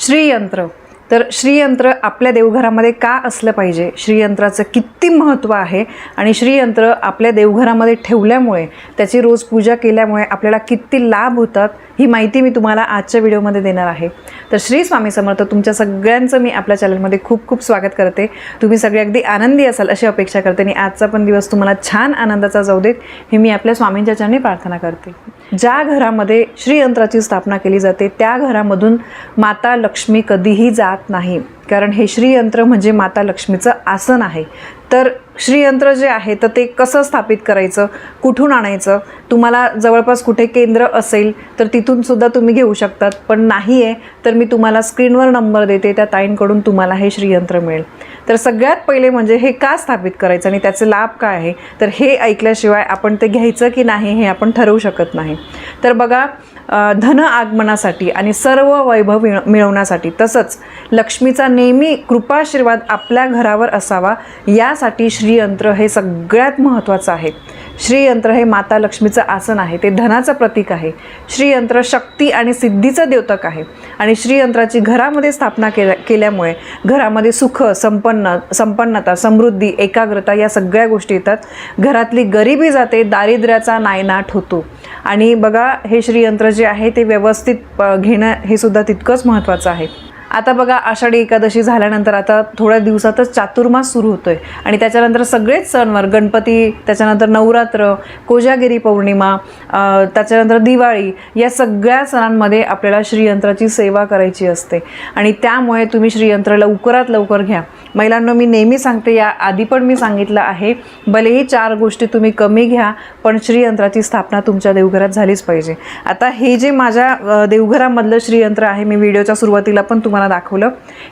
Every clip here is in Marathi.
श्रीयंत्र. तर श्रीयंत्र आपल्या देवघरामध्ये का असलं पाहिजे? श्रीयंत्राचं किती महत्त्व आहे? आणि श्रीयंत्र आपल्या देवघरामध्ये ठेवल्यामुळे त्याची रोज पूजा केल्यामुळे आपल्याला किती लाभ होतात ही माहिती मी तुम्हाला आजच्या व्हिडिओमध्ये देणार आहे. तर श्री स्वामी समर्थ तुमच्या सगळ्यांचं मी आपल्या चॅनलमध्ये खूप खूप स्वागत करते. तुम्ही सगळे अगदी आनंदी असाल अशी अपेक्षा करते आणि आजचा पण दिवस तुम्हाला छान आनंदाचा जाऊ देत हे मी आपल्या स्वामींच्या चरणी प्रार्थना करते. ज्या घरामध्ये श्रीयंत्राची स्थापना केली जाते त्या घरामधून माता लक्ष्मी कधीही जात नाही. कारण हे श्रीयंत्र म्हणजे माता लक्ष्मीचं आसन आहे. तर श्रीयंत्र जे आहे तर ते कसं स्थापित करायचं? कुठून आणायचं? तुम्हाला जवळपास कुठे केंद्र असेल तर तिथून सुद्धा तुम्ही घेऊ शकतात. पण नाही आहे तर मी तुम्हाला स्क्रीनवर नंबर देते त्या ताईंकडून तुम्हाला हे श्रीयंत्र मिळेल. तर सगळ्यात पहिले म्हणजे हे का स्थापित करायचं आणि त्याचे लाभ काय आहे? तर हे ऐकल्याशिवाय आपण ते घ्यायचं की नाही हे आपण ठरवू शकत नाही. तर बघा धन आगमनासाठी आणि सर्व वैभव मिळवण्यासाठी तसंच लक्ष्मीचा नेहमी कृपाशीर्वाद आपल्या घरावर असावा यासाठी श्रीयंत्र हे सगळ्यात महत्त्वाचं आहे. श्रीयंत्र हे माता लक्ष्मीचं आसन आहे ते धनाचं प्रतीक आहे. श्रीयंत्र शक्ती आणि सिद्धीचं द्योतक आहे. आणि श्रीयंत्राची घरामध्ये स्थापना केल्या केल्यामुळे घरामध्ये सुख संपन्न संपन्नता समृद्धी एकाग्रता या सगळ्या गोष्टी येतात. घरातली गरिबी जाते दारिद्र्याचा नायनाट होतो. आणि बघा हे श्रीयंत्र जे आहे ते व्यवस्थित घेणं हे सुद्धा तितकंच महत्त्वाचं आहे. आता बघा आषाढी एकादशी झाल्यानंतर आता थोड्या दिवसातच चातुर्मास सुरू होतोय. आणि त्याच्यानंतर सगळेच सणवार गणपती त्याच्यानंतर नवरात्र कोजागिरी पौर्णिमा त्याच्यानंतर दिवाळी या सगळ्या सणांमध्ये आपल्याला श्रीयंत्राची सेवा करायची असते. आणि त्यामुळे तुम्ही श्रीयंत्र लवकरात लवकर घ्या. महिलांना मी नेहमी सांगते या आधी पण मी सांगितलं आहे भलेही चार गोष्टी तुम्ही कमी घ्या पण श्रीयंत्राची स्थापना तुमच्या देवघरात झालीच पाहिजे. आता हे जे माझ्या देवघरामधलं श्रीयंत्र आहे मी व्हिडिओच्या सुरुवातीला पण तुम्हाला दाखवलं.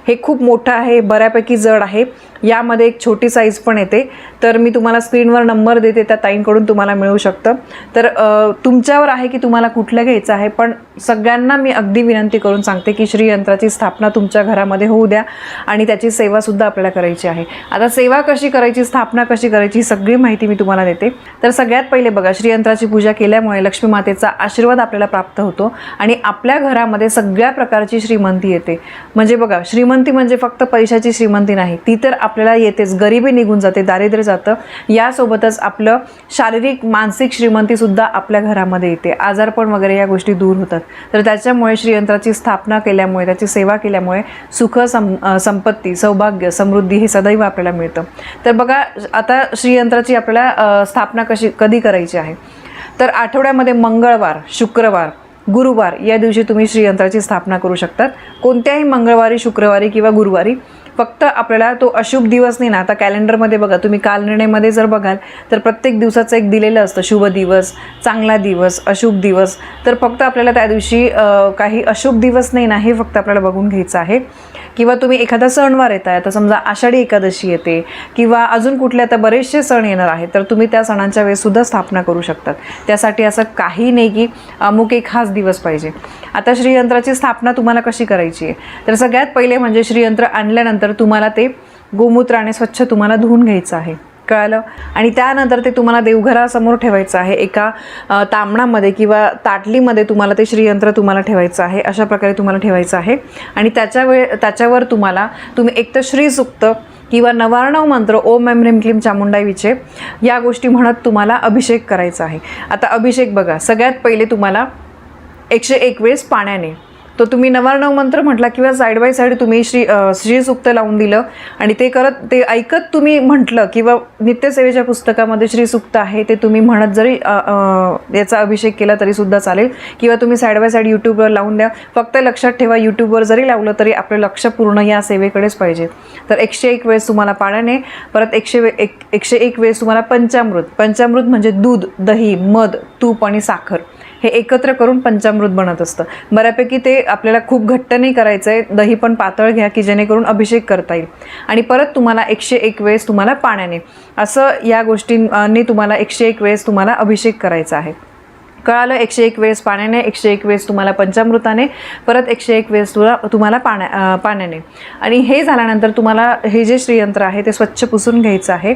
हे खूप मोठं आहे बऱ्यापैकी जड आहे. यामध्ये एक छोटी साईज पण येते. तर मी तुम्हाला स्क्रीनवर नंबर देते त्या ताईंकडून तुम्हाला मिळू शकतं. तर तुमच्यावर आहे की तुम्हाला कुठलं घ्यायचं आहे पण सगळ्यांना मी अगदी विनंती करून सांगते की श्रीयंत्राची स्थापना तुमच्या घरामध्ये होऊ द्या आणि त्याची सेवासुद्धा आपल्याला करायची आहे. आता सेवा कशी करायची स्थापना कशी करायची ही सगळी माहिती मी तुम्हाला देते. तर सगळ्यात पहिले बघा श्रीयंत्राची पूजा केल्यामुळे लक्ष्मी मातेचा आशीर्वाद आपल्याला प्राप्त होतो आणि आपल्या घरामध्ये सगळ्या प्रकारची श्रीमंती येते. म्हणजे बघा श्रीमंती म्हणजे फक्त पैशाची श्रीमंती नाही ती तर आपल्याला येतेच गरिबी निघून जाते दारिद्र्य जातं. यासोबतच आपलं शारीरिक मानसिक श्रीमंतीसुद्धा आपल्या घरामध्ये येते. आजारपण वगैरे या गोष्टी दूर होतात. तर त्याच्यामुळे श्रीयंत्राची स्थापना केल्यामुळे त्याची सेवा केल्यामुळे सुख सम संपत्ती सौभाग्य समृद्धी हे सदैव आपल्याला मिळतं. तर बघा आता श्रीयंत्राची आपल्याला स्थापना कशी कधी करायची आहे? तर आठवड्यामध्ये मंगळवार शुक्रवार गुरुवार या दिवशी तुम्ही श्रीयंत्राची स्थापना करू शकतात. कोणत्याही मंगळवारी शुक्रवारी किंवा गुरुवारी फक्त आपल्याला तो अशुभ दिवस नाही ना आता कॅलेंडरमध्ये बघा तुम्ही कालनिर्णयमध्ये जर बघाल तर प्रत्येक दिवसाचं एक दिलेलं असतं शुभ दिवस चांगला दिवस अशुभ दिवस. तर फक्त आपल्याला त्या दिवशी काही अशुभ दिवस नाही ना हे फक्त आपल्याला बघून घ्यायचं आहे. किंवा तुम्ही एखादा सणवार येत आहे आता समजा आषाढी एकादशी येते किंवा अजून कुठले आता बरेचसे सण येणार आहेत तर तुम्ही त्या सणांच्या वेळेसुद्धा स्थापना करू शकतात. त्यासाठी असं काही नाही की अमुक एक खास दिवस पाहिजे. आता श्रीयंत्राची स्थापना तुम्हाला कशी करायची आहे? तर सगळ्यात पहिले म्हणजे श्रीयंत्र आणल्यानंतर तुम्हाला ते गोमूत्राने स्वच्छ तुम्हाला धुवून घ्यायचं आहे. कळालं आणि त्यानंतर ते तुम्हाला देवघरासमोर ठेवायचं आहे. एका तांबणामध्ये किंवा ताटलीमध्ये तुम्हाला ते श्रीयंत्र तुम्हाला ठेवायचं आहे. अशा प्रकारे तुम्हाला ठेवायचं आहे. आणि त्याच्या वेळ त्याच्यावर तुम्हाला तुम्ही एक तर श्रीसुक्त किंवा नवार्णव मंत्र ओम एम ह्रीम क्लीम चामुंडाई या गोष्टी म्हणत तुम्हाला अभिषेक करायचा आहे. आता अभिषेक बघा. सगळ्यात पहिले तुम्हाला एकशे एक वेळेस पाण्याने तो तुम्ही नवार्णव मंत्र म्हटला किंवा साईड बाय साईड तुम्ही श्री अ, श्रीसुक्त लावून दिलं आणि ते करत ते ऐकत तुम्ही म्हटलं किंवा नित्यसेवेच्या पुस्तकामध्ये श्रीसुक्त आहे ते तुम्ही म्हणत जरी याचा अभिषेक केला तरीसुद्धा चालेल. किंवा तुम्ही साईड बाय साईड यूट्यूबवर लावून द्या. फक्त लक्षात ठेवा यूट्यूबवर जरी लावलं तरी आपलं लक्ष पूर्ण या सेवेकडेच पाहिजे. तर एकशे एक वेळेस तुम्हाला पाण्याने परत एकशे वे एक एकशे एक वेळेस तुम्हाला पंचामृत. पंचामृत म्हणजे दूध दही मध तूप आणि साखर. हे एकत्र करून पंचामृत बनत असतं. बऱ्यापैकी ते आपल्याला खूप घट्ट नाही करायचं आहे दही पण पातळ घ्या की जेणेकरून अभिषेक करता येईल. आणि परत तुम्हाला एकशे एक वेळेस तुम्हाला पाण्याने असं या गोष्टींनी तुम्हाला एकशे एक वेळेस तुम्हाला अभिषेक करायचा आहे. कळालं एकशे एक वेळेस पाण्याने एकशे एक वेळेस तुम्हाला पंचामृताने परत एकशे एक वेळेस तुला तुम्हाला पाण्या पाण्याने. आणि हे झाल्यानंतर तुम्हाला हे जे श्रीयंत्र आहे ते स्वच्छ पुसून घ्यायचं आहे.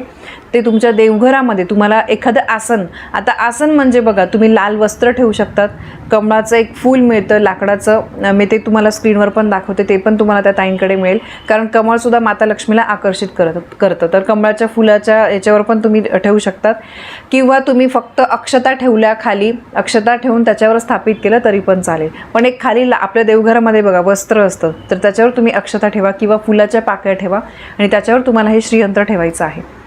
ते तुमच्या देवघरामध्ये तुम्हाला एखादं आसन आता आसन म्हणजे बघा तुम्ही लाल वस्त्र ठेवू शकतात कमळाचं एक फूल मिळतं लाकडाचं. मी ते तुम्हाला स्क्रीनवर पण दाखवते ते पण तुम्हाला त्या ताईंकडे मिळेल. कारण कमळसुद्धा माता लक्ष्मीला आकर्षित करत करतं. तर कमळाच्या फुलाच्या याच्यावर पण तुम्ही ठेवू शकतात. किंवा तुम्ही फक्त अक्षता ठेवल्या खाली अक्षता ठेवून त्याच्यावर स्थापित केलं तरी पण चालेल. पण एक खाली ला- आपल्या देवघरामध्ये बघा वस्त्र असतं. तर त्याच्यावर तुम्ही अक्षता ठेवा किंवा फुलाच्या पाकळ्या ठेवा आणि त्याच्यावर तुम्हाला हे श्रीयंत्र ठेवायचं आहे.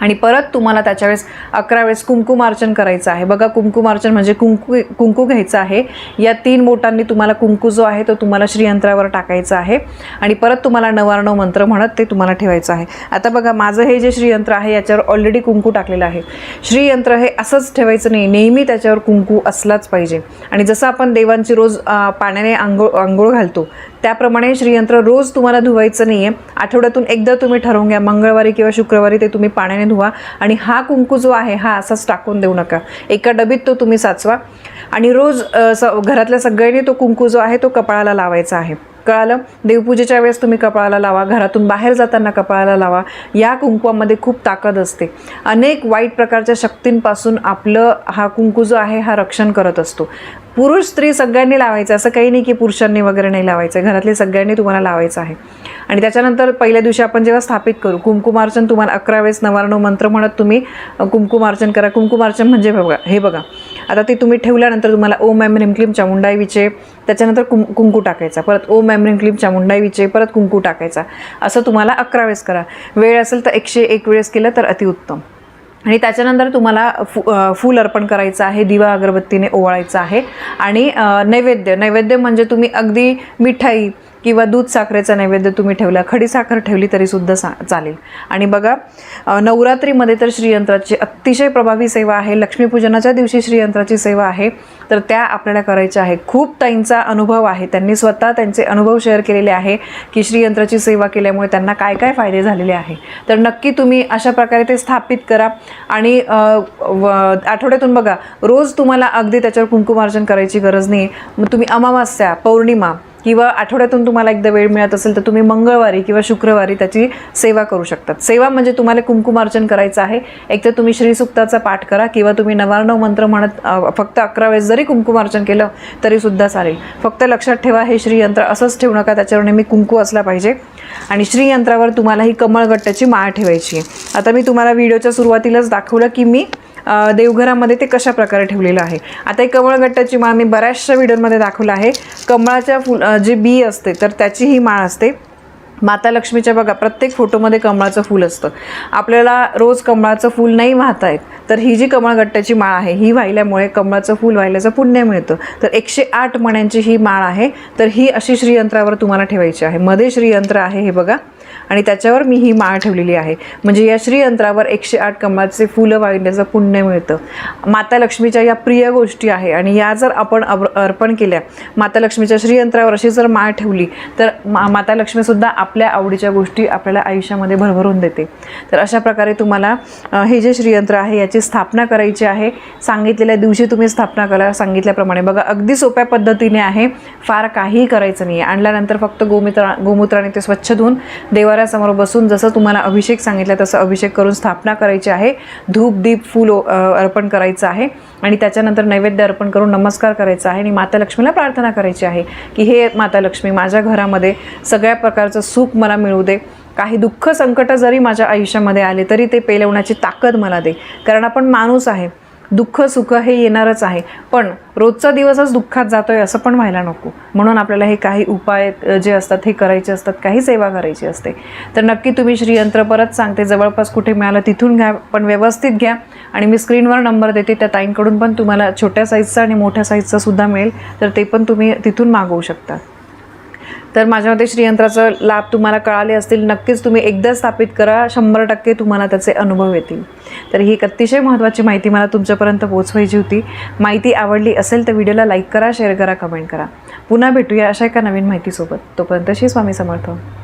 आणि परत तुम्हाला त्याच्यावेळेस अकरा वेळेस कुंकुमार्चन करायचं आहे. बघा कुंकुमार्चन म्हणजे कुंकू कुंकू घ्यायचं आहे. या तीन बोटांनी तुम्हाला कुंकू जो आहे तो तुम्हाला श्रीयंत्रावर टाकायचा आहे. आणि परत तुम्हाला नवारणव मंत्र म्हणत ते तुम्हाला ठेवायचं आहे. आता बघा माझं हे जे श्रीयंत्र आहे याच्यावर ऑलरेडी कुंकू टाकलेलं आहे. श्रीयंत्र हे असंच ठेवायचं नाही. नेहमी त्याच्यावर कुंकू असलाच पाहिजे. आणि जसं आपण देवांची रोज पाण्याने आंघोळ आंघोळ घालतो त्याप्रमाणे श्रीयंत्र रोज तुम्हाला धुवायचं नाही आहे आठवड्यातून एकदा तुम्ही ठरवून घ्या. मंगळवारी किंवा शुक्रवारी ते तुम्ही पाण्याने धुवा. आणि हा कुंकू जो आहे हा असाच टाकून देऊ नका. एका डबीत तो तुम्ही साचवा. आणि रोज स घरातल्या सगळ्यांनी तो कुंकू जो आहे तो कपाळाला लावायचा आहे. कळालं देवपूजेच्या वेळेस तुम्ही कपाळाला लावा घरातून बाहेर जाताना कपाळाला लावा. या कुंकवामध्ये खूप ताकद असते. अनेक वाईट प्रकारच्या शक्तींपासून आपलं हा कुंकू जो आहे हा रक्षण करत असतो. पुरुष स्त्री सगळ्यांनी लावायचं असं काही नाही की पुरुषांनी वगैरे नाही लावायचं. घरातले सगळ्यांनी तुम्हाला लावायचं आहे. आणि त्याच्यानंतर पहिल्या दिवशी आपण जेव्हा स्थापित करू कुंकुमार्चन तुम्हाला अकरा वेळेस नवारणव मंत्र म्हणत तुम्ही कुंकुमार्चन करा. कुंकुमार्चन म्हणजे बघा हे बघा. आता ते तुम्ही ठेवल्यानंतर तुम्हाला ओम एम क्लिम चामुंडाईवीचे चामुंडाई विचे त्याच्यानंतर कुं कुंकू टाकायचा. परत ओम एम क्लिम चामुंडाईवीचे चामुंडाई विचे परत कुंकू टाकायचा. असं तुम्हाला अकरा वेळेस करा. वेळ असेल तर एकशे एक वेळेस केलं तर अतिउत्तम. आणि त्याच्यानंतर तुम्हाला फु फूल अर्पण करायचं आहे दिवा अगरबत्तीने ओवाळायचं आहे. आणि नैवेद्य. नैवेद्य म्हणजे तुम्ही अगदी मिठाई किंवा दूध साखरेचा नैवेद्य तुम्ही ठेवला खडी साखर ठेवली तरीसुद्धा सा चालेल. आणि बघा नवरात्रीमध्ये तर श्रीयंत्राची अतिशय प्रभावी सेवा आहे. लक्ष्मीपूजनाच्या दिवशी श्रीयंत्राची सेवा आहे. तर त्या आपल्याला करायच्या आहे खूप ताईंचा अनुभव आहे. त्यांनी स्वतः त्यांचे अनुभव शेअर केलेले आहे की श्रीयंत्राची सेवा केल्यामुळे त्यांना काय काय फायदे झालेले आहे. तर नक्की तुम्ही अशा प्रकारे ते स्थापित करा. आणि व- आठवड्यातून बघा रोज तुम्हाला अगदी त्याच्यावर कुंकुमार्जन करायची गरज नाही. मग तुम्ही अमावास्या पौर्णिमा किंवा आठवड्यातून तुम्हाला एकदा वेळ मिळत असेल तर तुम्ही मंगळवारी किंवा शुक्रवारी त्याची सेवा करू शकतात. सेवा म्हणजे तुम्हाला कुंकुमार्चन करायचं आहे. एक तर तुम्ही श्रीसुक्ताचा पाठ करा किंवा तुम्ही नवार्णव मंत्र म्हणत फक्त अकरा वेळेस जरी कुंकुमार्चन केलं तरी सुद्धा चालेल. फक्त लक्षात ठेवा हे श्रीयंत्र असंच ठेवू नका त्याच्यावर नेहमी कुंकू असला पाहिजे. आणि श्रीयंत्रावर तुम्हाला ही कमळगट्ट्याची माळ ठेवायची आहे. आता मी तुम्हाला व्हिडिओच्या सुरुवातीलाच दाखवलं की मी देवघरामध्ये ते कशा प्रकारे ठेवलेलं आहे? आता ही कमळगट्ट्याची माळ मी बऱ्याचशा व्हिडिओमध्ये दाखवलं आहे. कमळाच्या फुल जी जे बी असते तर त्याची ही माळ असते. माता लक्ष्मीच्या बघा प्रत्येक फोटोमध्ये कमळाचं फूल असतं. आपल्याला रोज कमळाचं फूल नाही वाहता येत. तर ही जी कमळगट्ट्याची माळ आहे ही वाहिल्यामुळे कमळाचं फूल वाहिल्याचं पुण्य मिळतं. तर एकशे आठ मण्यांची ही माळ आहे. तर ही अशी श्रीयंत्रावर तुम्हाला ठेवायची आहे. मध्ये श्रीयंत्र आहे हे बघा. आणि त्याच्यावर मी ही माळ ठेवलेली आहे. म्हणजे या श्रीयंत्रावर एकशे आठ कमळाचे फुलं वाहिल्याचं पुण्य मिळतं. माता लक्ष्मीच्या या प्रिय गोष्टी आहे आणि या जर आपण अर्पण केल्या माता लक्ष्मीच्या श्रीयंत्रावर अशी जर माळ ठेवली तर मा माता लक्ष्मीसुद्धा आपल्या आवडीच्या गोष्टी आपल्याला आयुष्यामध्ये भरभरून देते. तर अशा प्रकारे तुम्हाला हे जे श्रीयंत्र आहे याची स्थापना करायची आहे. सांगितलेल्या दिवशी तुम्ही स्थापना करा. सांगितल्याप्रमाणे बघा अगदी सोप्या पद्धतीने आहे. फार काहीही करायचं नाही आहे आणल्यानंतर फक्त गोमित्रा गोमूत्राने ते स्वच्छ धुवून देवाऱ्यासमोर बसून जसं तुम्हाला अभिषेक सांगितला तसं अभिषेक करून स्थापना करायची आहे. धूप दीप फूल अर्पण करायचं आहे. आणि त्याच्यानंतर नैवेद्य अर्पण करून नमस्कार करायचा आहे. आणि माता लक्ष्मीला प्रार्थना करायची आहे की हे माता लक्ष्मी माझ्या घरामध्ये सगळ्या प्रकारचं सुख मला मिळू दे. काही दुःख संकट जरी माझ्या आयुष्यामध्ये आले तरी ते पेलवण्याची ताकद मला दे. कारण आपण माणूस आहे. दुःख सुख हे येणारच आहे. पण रोजचा दिवसच दुःखात जातो आहे असं पण व्हायला नको. म्हणून आपल्याला हे काही उपाय जे असतात हे करायचे असतात काही सेवा करायची असते. तर नक्की तुम्ही श्रीयंत्र परत सांगते. जवळपास कुठे मिळालं तिथून घ्या पण व्यवस्थित घ्या. आणि मी स्क्रीनवर नंबर देते त्या ताईंकडून पण तुम्हाला छोट्या साईजचा आणि मोठ्या साईजचा सुद्धा मिळेल. तर ते पण तुम्ही तिथून मागवू शकता. तर माझ्या मते श्रीयंत्राचं लाभ तुम्हाला कळाले असतील. नक्कीच तुम्ही एकदा स्थापित करा. शंभर टक्के तुम्हाला त्याचे अनुभव येतील. तर ही एक अतिशय महत्त्वाची माहिती मला तुमच्यापर्यंत पोहोचवायची होती. माहिती आवडली असेल तर व्हिडिओला लाईक करा शेअर करा कमेंट करा. पुन्हा भेटूया अशा एका नवीन माहितीसोबत. तोपर्यंत श्री स्वामी समर्थ.